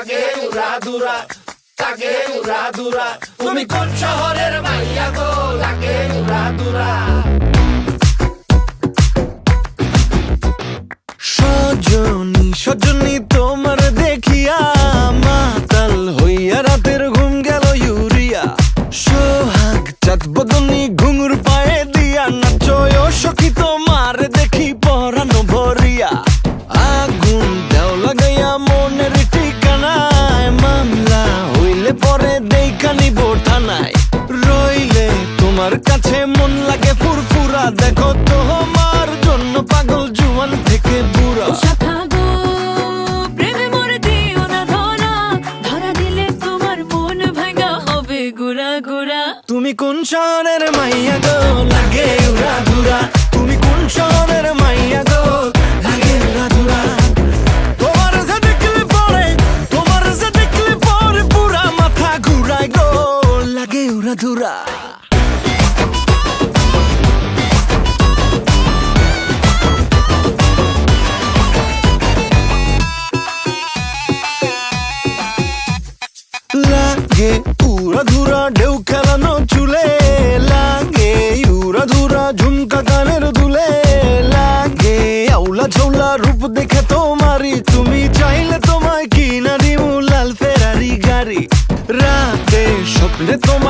লাগে উড়া দুরা লাগে উড়া দুরা। তুমি কোন শহরের মাইয়া গো? লাগে উড়া তুমি কোন শহরের মাইয়া গো? লাগে উড়া ধুরা। ঝুমকা দুলে লাগে। আউলা ঝৌলা রূপ দেখে তোমারি তুমি চাইলে তোমায় কিনা দিমু লাল ফেরারি গাড়ি। রাতে স্বপ্নে তোমায়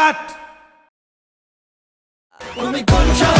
কাট তুমি কোন শহরের